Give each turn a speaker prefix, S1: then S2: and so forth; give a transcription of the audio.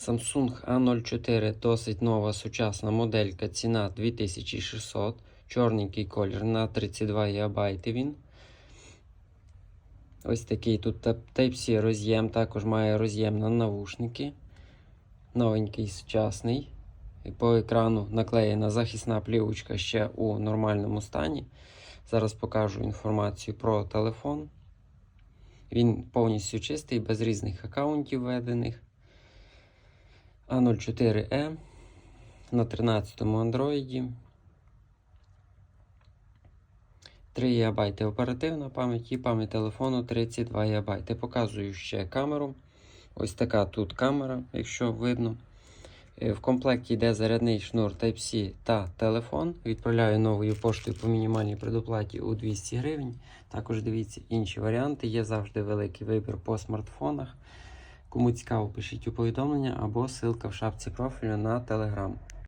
S1: Samsung A04 досить нова сучасна моделька. Ціна 2600. Чорненький колір на 32 ГБ він. Ось такий тут Typ- Type-C роз'єм. Також має роз'єм на навушники. Новенький, сучасний. І по екрану наклеєна захисна плівочка ще у нормальному стані. Зараз покажу інформацію про телефон. Він повністю чистий, без різних аккаунтів введених. А04E на 13-му Android. 3 ГБ оперативна пам'ять і пам'ять телефону 32 ГБ. Показую ще камеру. Ось така тут камера, якщо видно. Е, В комплекті йде зарядний шнур Type-C та телефон. Відправляю новою поштою по мінімальній предоплаті у 200 гривень. Також дивіться інші варіанти. Є завжди великий вибір по смартфонах. Кому цікаво, пишіть у повідомлення або ссылка в шапці профілю на Telegram.